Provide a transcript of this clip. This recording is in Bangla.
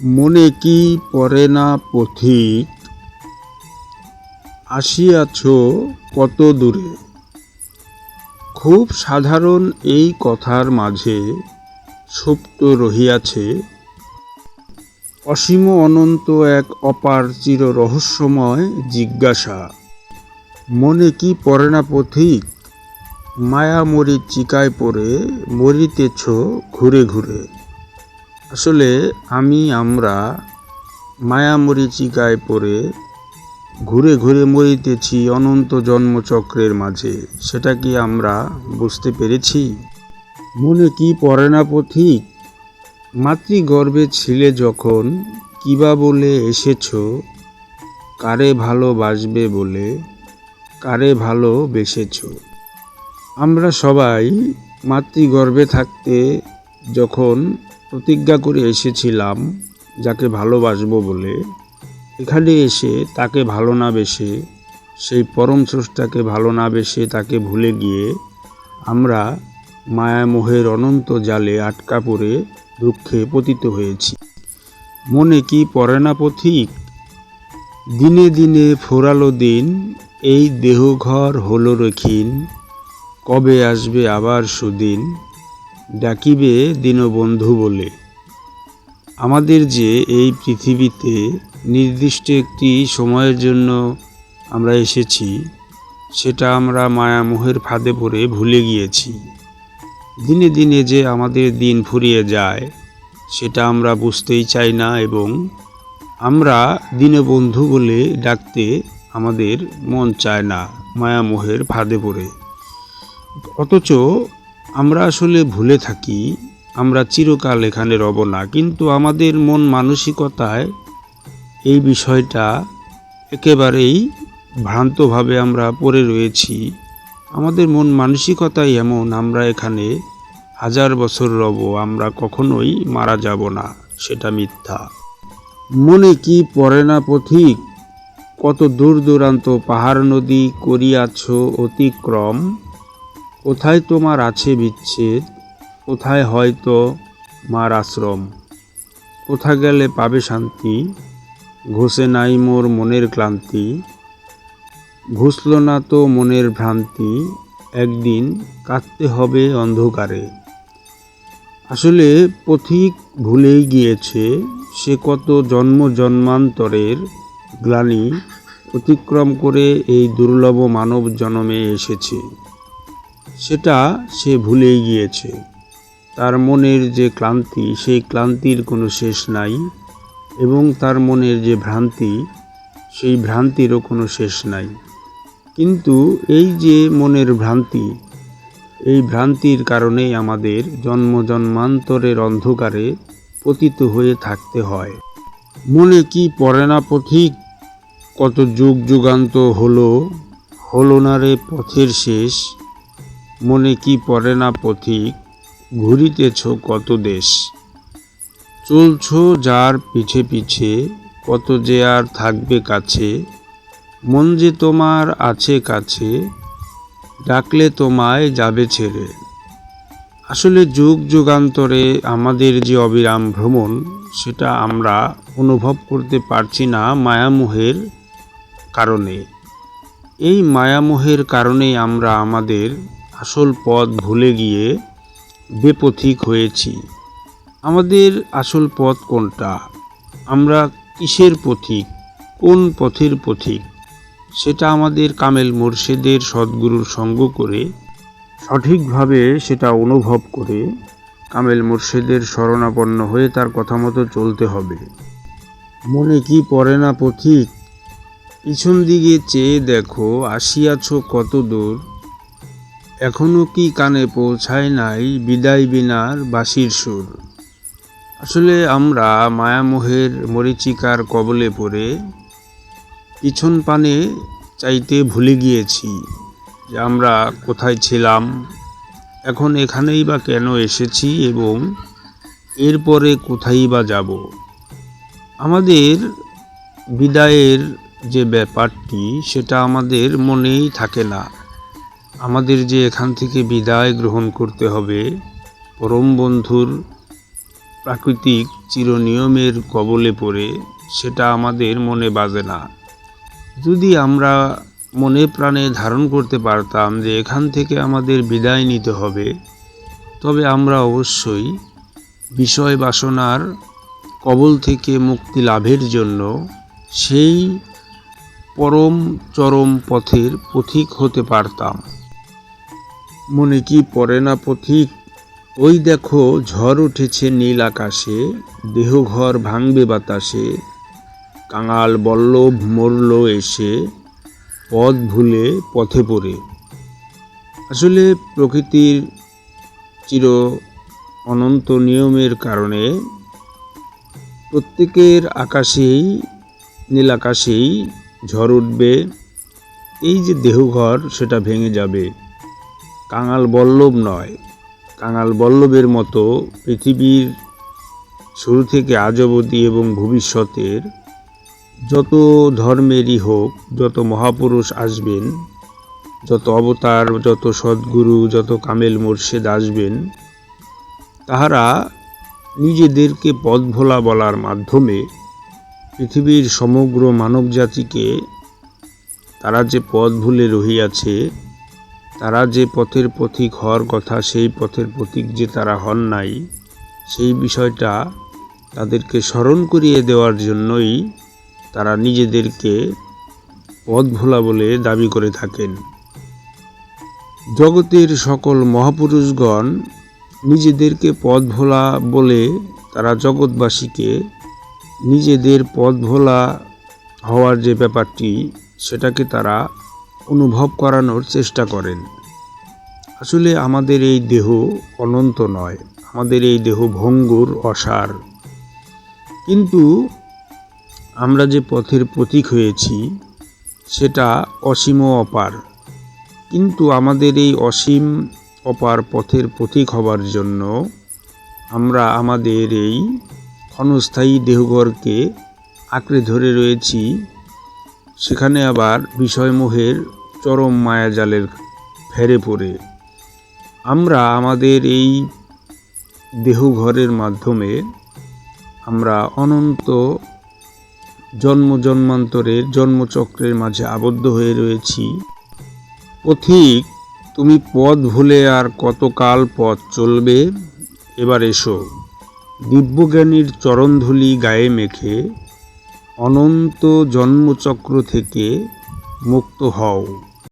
মনে কি পড়ে না পথিক? আসিয়াছ কত দূরে? খুব সাধারণ এই কথার মাঝে সুপ্ত রহিয়াছে। অসীম অনন্ত এক অপার চির রহস্যময় জিজ্ঞাসা, মনে কি পড়ে না পথিক? মায়া মরির চিকায় পড়ে মরিতেছ ঘুরে ঘুরে। আসলে আমি, আমরা মায়া মরিচিকায় পড়ে ঘুরে ঘুরে মরিতেছি অনন্ত জন্মচক্রের মাঝে। সেটা কি আমরা বুঝতে পেরেছি? মনে কি পড়ে না পথিক? মাতৃগর্ভে ছিলে যখন কিবা বলে এসেছ, কারে ভালোবাসবে বলে কারে ভালোবেসেছ আমরা সবাই মাতৃগর্ভে থাকতে যখন প্রতিজ্ঞা করে এসেছিলাম যাকে ভালোবাসবো বলে, এখানে এসে তাকে ভালো না বেসে, সেই পরম স্রষ্টাকে ভালো না বেসে তাকে ভুলে গিয়ে আমরা মায়ামোহের অনন্ত জালে আটকা পড়ে দুঃখে পতিত হয়েছি। মনে কি পড়ে না পথিক? দিনে দিনে ফোরালো দিন, এই দেহঘর হলো রেখিন কবে আসবে আবার সুদিন? ডাকিবে দীনবন্ধু বলে। আমাদের যে এই পৃথিবীতে নির্দিষ্ট একটি সময়ের জন্য আমরা এসেছি, সেটা আমরা মায়ামোহের ফাঁদে পড়ে ভুলে গিয়েছি। দিনে দিনে যে আমাদের দিন ফুরিয়ে যায়, সেটা আমরা বুঝতেই চাই না এবং আমরা দীনবন্ধু বলে ডাকতে আমাদের মন চায় না মায়ামোহের ফাঁদে পড়ে। অথচ আমরা আসলে ভুলে থাকি, আমরা চিরকাল এখানে রব না, কিন্তু আমাদের মন মানসিকতায় এই বিষয়টা একেবারেই ভ্রান্তভাবে আমরা পড়ে রয়েছি। আমাদের মন মানসিকতাই এমন, আমরা এখানে হাজার বছর রব, আমরা কখনোই মারা যাব না, সেটা মিথ্যা। মনে কি পড়ে না পথিক? কত দূর দূরান্ত পাহাড় নদী করিয়াছ অতিক্রম কোথায় তোমার আছে বিচ্ছেদ? কোথায় হয়তো মার আশ্রম? কোথা গেলে পাবে শান্তি? ঘষে নাই মোর মনের ক্লান্তি। ঘুষল না তো মনের ভ্রান্তি। একদিন কাঁদতে হবে অন্ধকারে। আসলে পথিক ভুলেই গিয়েছে সে কত জন্ম জন্মান্তরের গ্লানি। অতিক্রম করে এই দুর্লভ মানব জন্মে এসেছে। সেটা সে ভুলেই গিয়েছে। তার মনের যে ক্লান্তি, সেই ক্লান্তির কোনো শেষ নাই এবং তার মনের যে ভ্রান্তি, সেই ভ্রান্তিরও কোনো শেষ নাই। কিন্তু এই যে মনের ভ্রান্তি, এই ভ্রান্তির কারণেই আমাদের জন্ম জন্মান্তরের অন্ধকারে পতিত হয়ে থাকতে হয়। মনে কি পড়ে না পথিক? কত যুগ যুগান্ত হলো হলো না রে পথের শেষ। মনে কি পড়ে না পথিক, ঘুরিতেছ কত দেশ। চলছ যার পিছে পিছে, কত যে আর থাকবে কাছে, মন যে তোমার আছে কাছে, ডাকলে তোমায় যাবে ছেড়ে। আসলে যুগ যুগান্তরে আমাদের যে অবিরাম ভ্রমণ, সেটা আমরা অনুভব করতে পারছি না মায়ামোহের কারণে। এই মায়ামোহের কারণেই আমরা আমাদের আসল পথ ভুলে গিয়ে বেপথিক হয়েছি। আমাদের আসল পথ কোনটা? আমরা কিসের পথিক? কোন পথের পথিক? সেটা আমাদের কামেল মোর্শেদের সদ্গুরুর সঙ্গ করে, সঠিকভাবে সেটা অনুভব করে কামেল মোর্শেদের শরণাপন্ন হয়ে তার কথা মতো চলতে হবে। মনে কি পড়ে না পথিক? পিছন দিকে চেয়ে দেখো, আসিয়াছ কত দূর? এখনও কি কানে পৌঁছায় নাই বিদায় বিনার বাঁশির সুর? আসলে আমরা মায়ামোহের মরিচিকার কবলে পড়ে পিছন পানে চাইতে ভুলে গিয়েছি যে আমরা কোথায় ছিলাম, এখন এখানেই বা কেন এসেছি এবং এরপরে কোথায় বা যাব? আমাদের বিদায়ের যে ব্যাপারটি, সেটা আমাদের মনেই থাকে না। আমাদের যে এখান থেকে বিদায় গ্রহণ করতে হবে, পরম বন্ধুর প্রাকৃতিক চিরনিয়মের কবলে পড়ে, সেটা আমাদের মনে বাজে না। যদি আমরা মনে প্রাণে ধারণ করতে পারতাম যে এখান থেকে আমাদের বিদায় নিতে হবে, তবে আমরা অবশ্যই বিষয় বাসনার কবল থেকে মুক্তি লাভের জন্য সেই পরম চরম পথের পথিক হতে পারতাম। মনে কি পড়ে না পথিক? ওই দেখো ঝড় উঠেছে নীল আকাশে, দেহঘর ভাঙবে বাতাসে। কাঙাল বল্লভ মরল এসে পথ ভুলে পথে পড়ে। আসলে প্রকৃতির চির অনন্ত নিয়মের কারণে প্রত্যেকের আকাশেই, নীল আকাশেই ঝড় উঠবে। এই যে দেহঘর, সেটা ভেঙে যাবে। কাঙাল বল্লভ নয়। কাঙাল বল্লভের মতো পৃথিবীর শুরু থেকে আজ অবধি এবং ভবিষ্যতের যত ধর্মেরই হোক, যত মহাপুরুষ আসবেন, যত অবতার, যত সদ্গুরু, যত কামেল মোর্শেদ আসবেন, তাহারা নিজেদেরকে পথ ভোলা বলার মাধ্যমে পৃথিবীর সমগ্র মানবজাতিকে তারা যে পদ ভুলে রহিয়াছে তারা যে পথের পথিক হওয়ার কথা, সেই পথের পথিক যে তারা হন নাই, সেই বিষয়টা তাদেরকে স্মরণ করিয়ে দেওয়ার জন্যই তারা নিজেদেরকে পথ ভোলা বলে দাবি করে থাকেন। জগতের সকল মহাপুরুষগণ নিজেদেরকে পথ ভোলা বলে তারা জগৎবাসীকে নিজেদের পথ ভোলা হওয়ার যে ব্যাপারটি, সেটাকে তারা অনুভব করানোর চেষ্টা করেন। আসলে আমাদের এই দেহ অনন্ত নয়, আমাদের এই দেহ ভঙ্গুর, অসার। কিন্তু আমরা যে পথের প্রতীক হয়েছি, সেটা অসীম অপার। কিন্তু আমাদের এই অসীম, অপার পথের প্রতীক হবার জন্য আমরা আমাদের এই ক্ষণস্থায়ী দেহঘরকে আঁকড়ে ধরে রয়েছি। সেখানে আবার বিষয়মোহের চরম মায়াজালের ফেরে পড়ে। আমরা আমাদের এই দেহঘরের মাধ্যমে আমরা অনন্ত জন্ম জন্মান্তরের, জন্মচক্রের মাঝে আবদ্ধ হয়ে রয়েছি। পথিক, তুমি পথ ভুলে আর কতকাল পথ চলবে? এবার এসো। দিব্যজ্ঞানীর চরণধুলি গায়ে মেখে অনন্ত জন্মচক্র থেকে মুক্ত হও।